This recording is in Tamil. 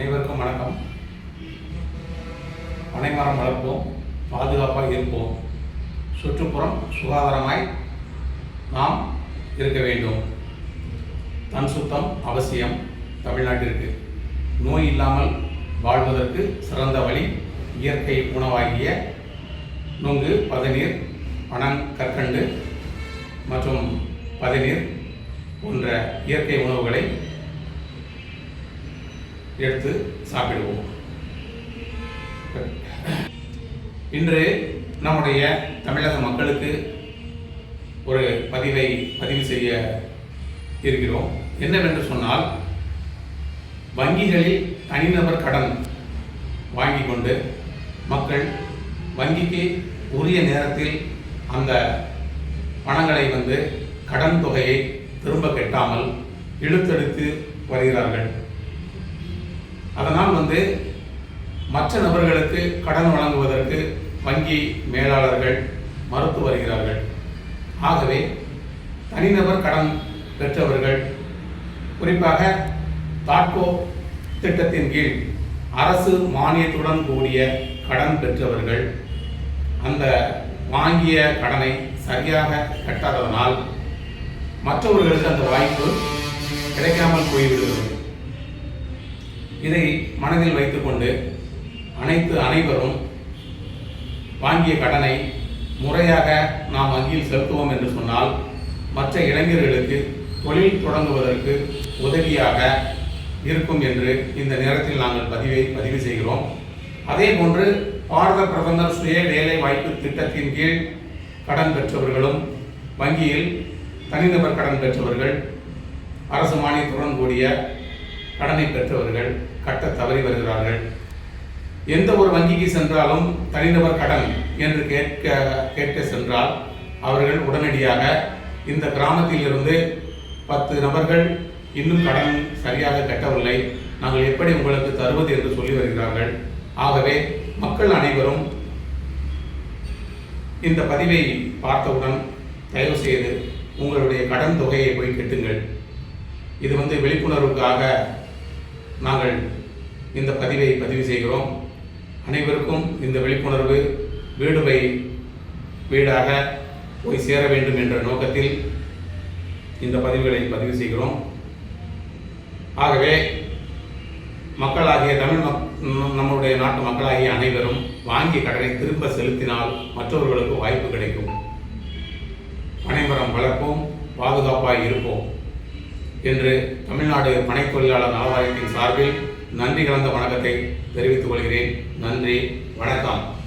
அனைவருக்கும் வணக்கம். பனைமரம் வளர்ப்போம் பாதுகாப்பாக இருப்போம். சுற்றுப்புறம் சுகாதாரமாய் நாம் இருக்க வேண்டும். தன் சுத்தம் அவசியம் தமிழ்நாட்டிற்கு. நோய் இல்லாமல் வாழ்வதற்கு சிறந்த வழி இயற்கை உணவாகிய நுங்கு பதநீர் பனங் கற்கண்டு மற்றும் பதநீர் போன்ற இயற்கை உணவுகளை எடுத்து சாப்பிடுவோம். இன்று நம்முடைய தமிழக மக்களுக்கு ஒரு பதிவை பதிவு செய்ய இருக்கிறோம். என்னவென்று சொன்னால் வங்கிகளில் தனிநபர் கடன் வாங்கி கொண்டு மக்கள் வங்கிக்கு உரிய நேரத்தில் அந்த பணங்களை வந்து கடன் தொகையை திரும்ப கெட்டாமல் இழுத்தெடுத்து வருகிறார்கள். அதனால் வந்து மற்ற நபர்களுக்கு கடன் வழங்குவதற்கு வங்கி மேலாளர்கள் மறுத்து வருகிறார்கள். ஆகவே தனிநபர் கடன் பெற்றவர்கள் குறிப்பாக தாட்கோ திட்டத்தின் கீழ் அரசு மானியத்துடன் கூடிய கடன் பெற்றவர்கள் அந்த வாங்கிய கடனை சரியாக கட்டாததனால் மற்றவர்களுக்கு அந்த வாய்ப்பு கிடைக்காமல் போய்விடுகிறது. இதை மனதில் வைத்துக்கொண்டு அனைத்து அனைவரும் வாங்கிய கடனை முறையாக நாம் வங்கியில் செலுத்துவோம் என்று சொன்னால் மற்ற இளைஞர்களுக்கு தொழில் தொடங்குவதற்கு உதவியாக இருக்கும் என்று இந்த நேரத்தில் நாங்கள் பதிவை பதிவு செய்கிறோம். அதே போன்று பாரத பிரதமர் சுய வேலை வாய்ப்பு திட்டத்தின் கீழ் கடன் பெற்றவர்களும் வங்கியில் தனிநபர் கடன் பெற்றவர்கள் அரசு மானியத்துடன் கூடிய கடனை பெற்றவர்கள் கட்ட தவறி வருகிறார்கள். எந்த ஒரு வங்கிக்கு சென்றாலும் தனிநபர் கடன் என்று கேட்க கேட்க சென்றால் அவர்கள் உடனடியாக இந்த கிராமத்தில் இருந்து பத்து நபர்கள் இன்னும் கடன் சரியாக கட்டவில்லை. நாங்கள் எப்படி உங்களுக்கு தருவது என்று சொல்லி வருகிறார்கள். ஆகவே மக்கள் அனைவரும் இந்த பதிவை பார்த்தவுடன் தயவு செய்து உங்களுடைய கடன் தொகையை போய் கட்டுங்கள். இது வந்து விழிப்புணர்வுக்காக நாங்கள் இந்த பதிவை பதிவு செய்கிறோம். அனைவருக்கும் இந்த விழிப்புணர்வு வீடு வை வீடாக போய் சேர வேண்டும் என்ற நோக்கத்தில் இந்த பதிவுகளை பதிவு செய்கிறோம். ஆகவே மக்களாகிய தமிழ் மக் நம்மளுடைய நம்முடைய நாட்டு மக்களாகிய அனைவரும் வாங்கி கடனை திரும்ப செலுத்தினால் மற்றவர்களுக்கு வாய்ப்பு கிடைக்கும். பனைமரம் வளர்ப்போம் பாதுகாப்பாக இருப்போம். என்று தமிழ்நாடு பனை தொழிலாளர் நலவாரியத்தின் சார்பில் நன்றி கலந்த வணக்கத்தை தெரிவித்துக் கொள்கிறேன். நன்றி வணக்கம்.